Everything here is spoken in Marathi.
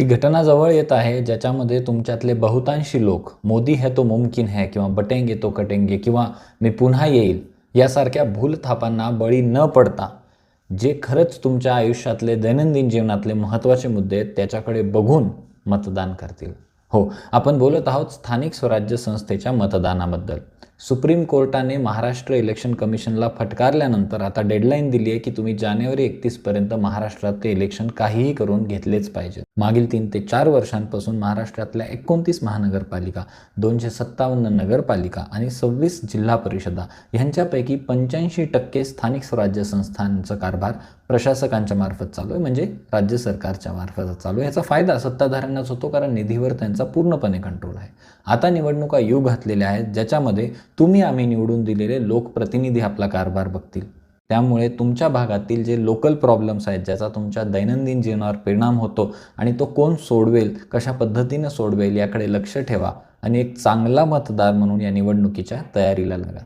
ही घटना जवळ येत आहे ज्याच्यामध्ये तुमच्यातले बहुतांशी लोक मोदी है तो मुमकिन है किंवा बटेंगे तो कटेंगे किंवा मी पुन्हा येईल यासारख्या भूलथापांना बळी न पडता जे खरंच तुमच्या आयुष्यातले दैनंदिन जीवनातले महत्त्वाचे मुद्दे आहेत त्याच्याकडे बघून मतदान करतील. हो आपण बोलत आहोत स्थानिक स्वराज्य संस्थेच्या मतदानाबद्दल. सुप्रीम कोर्टाने महाराष्ट्र इलेक्शन कमिशनला फटकारल्यानंतर आता डेडलाईन दिली आहे की तुम्ही जानेवारी एकतीसपर्यंत महाराष्ट्रात ते इलेक्शन काहीही करून घेतलेच पाहिजे मागील तीन ते चार वर्षांपासून महाराष्ट्रातल्या एकोणतीस महानगरपालिका दोनशे सत्तावन्न नगरपालिका आणि सव्वीस जिल्हा परिषदा यांच्यापैकी पंच्याऐंशी टक्के स्थानिक स्वराज्य संस्थांचा कारभार प्रशासकांच्या मार्फत चालू आहे म्हणजे राज्य सरकारच्या मार्फत चालू आहे. याचा फायदा सत्ताधाऱ्यांनाच होतो कारण निधीवर त्यांचा पूर्णपणे कंट्रोल आहे. आता निवडणुका येऊ घातलेल्या आहेत ज्याच्यामध्ये तुम्ही आम्ही निवडून दिलेले लोकप्रतिनिधी आपला कारभार बघतील. त्यामुळे तुमच्या भागातील जे लोकल प्रॉब्लेम्स आहेत ज्याचा तुमच्या दैनंदिन जीवनावर परिणाम होतो आणि तो कोण सोडवेल कशा पद्धतीनं सोडवेल याकडे लक्ष ठेवा आणि एक चांगला मतदार म्हणून या निवडणुकीच्या तयारीला लागा.